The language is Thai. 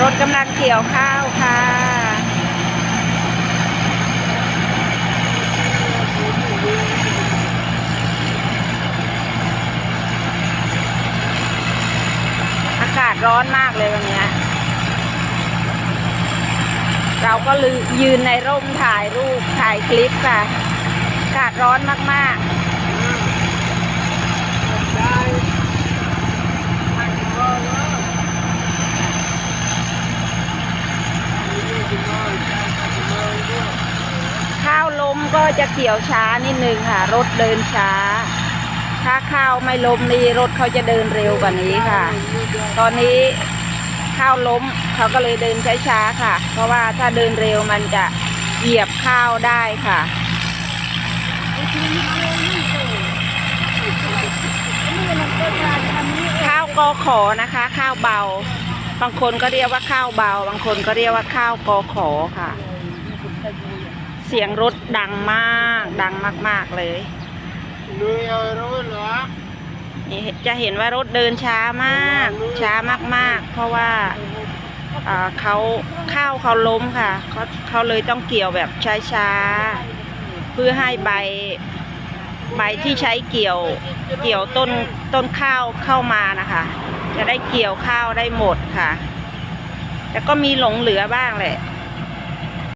รถกำลังเกี่ยวข้าวค่ะ อากาศร้อนมากเลยวันนี้ เราก็ยืนในร่มถ่ายรูปถ่ายคลิปค่ะ อากาศร้อนมากๆ ข้าวล้มก็จะเกี่ยวช้านิดนึงค่ะ รถเดินช้า ถ้าข้าวไม่ล้มนี่รถเขาจะเดินเร็วกว่านี้ค่ะ ตอนนี้ข้าวล้มเขาก็เลยเดินช้าๆค่ะ เพราะว่าถ้าเดินเร็วมันจะเหยียบข้าวได้ค่ะข้าวกอขอนะคะ ข้าวเบา บางคนก็เรียกว่าข้าวเบา บางคนก็เรียกว่าข้าวกอขอค่ะ เสียงรถดังมาก ดังมาก ๆเลยลุยเอารถเหรอนี่จะเห็นว่ารถเดินช้ามาก ช้ามากๆ เพราะว่าอ่าเขาข้าวเขาล้มค่ะเขาเขาเลยต้องเกี่ยวแบบช้าๆ เพื่อให้ใบใบที่ใช้เกี่ยวเกี่ยวต้นต้นข้าวเข้ามานะคะ จะได้เกี่ยวข้าวได้หมดค่ะ แต่ก็มีหลงเหลือบ้างแหละ